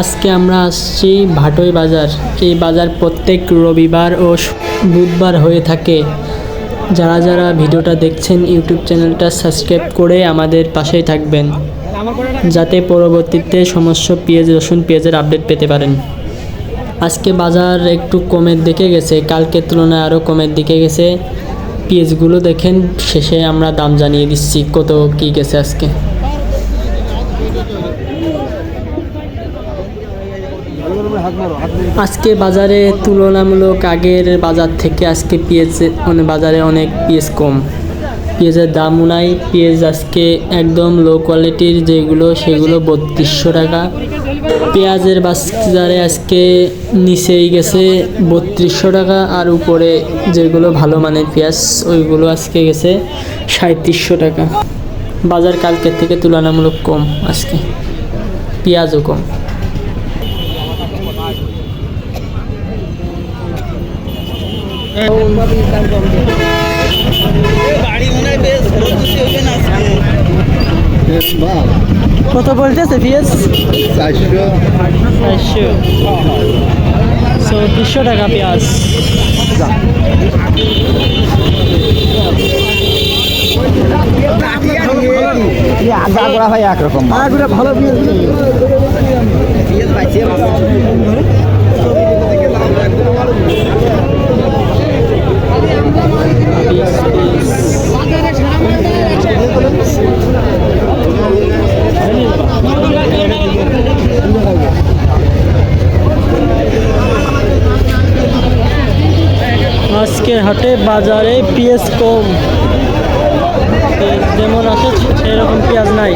আজকে আমরা আসছি ভাটই বাজার। এই বাজার প্রত্যেক রবিবার ও বুধবার হয়ে থাকে। যারা যারা ভিডিওটা দেখছেন, ইউটিউব চ্যানেলটা সাবস্ক্রাইব করে আমাদের পাশেই থাকবেন। যাতে পরবর্তীতে সমস্ত পেঁয়াজ, রসুন পেঁয়াজের আপডেট পেতে পারেন। আজকে বাজার একটু কমের দিকে গেছে। কালকের তুলনায় আরও কমের দিকে গেছে। পেঁয়াজগুলো দেখেন, শেষে আমরা দাম জানিয়ে দিচ্ছি কত কী গেছে আজকে। আজকে বাজারে তুলনামূলক আগের বাজার থেকে আজকে পেঁয়াজ মানে বাজারে অনেক পেঁয়াজ কম। পেঁয়াজের দামও নাই, পেঁয়াজ আজকে একদম লো কোয়ালিটির যেগুলো, সেগুলো বত্রিশশো টাকা। পেঁয়াজের বাজারে আজকে নিচেই গেছে বত্রিশশো টাকা, আর উপরে যেগুলো ভালো মানের পেঁয়াজ, ওইগুলো আজকে গেছে সাঁত্রিশশো টাকা। বাজার কালকের থেকে তুলনামূলক কম আজকে, পেঁয়াজও কম। কত বলতেছে পেঁয়াজ চারশো। চারশো। চৌত্রিশশো টাকা পেঁয়াজ। আগা করা হয় একরকম। ভালো পেঁয়াজ আজকের হাটে বাজারে পেঁয়াজ কম। যেমন আছে সেরকম পেঁয়াজ নাই।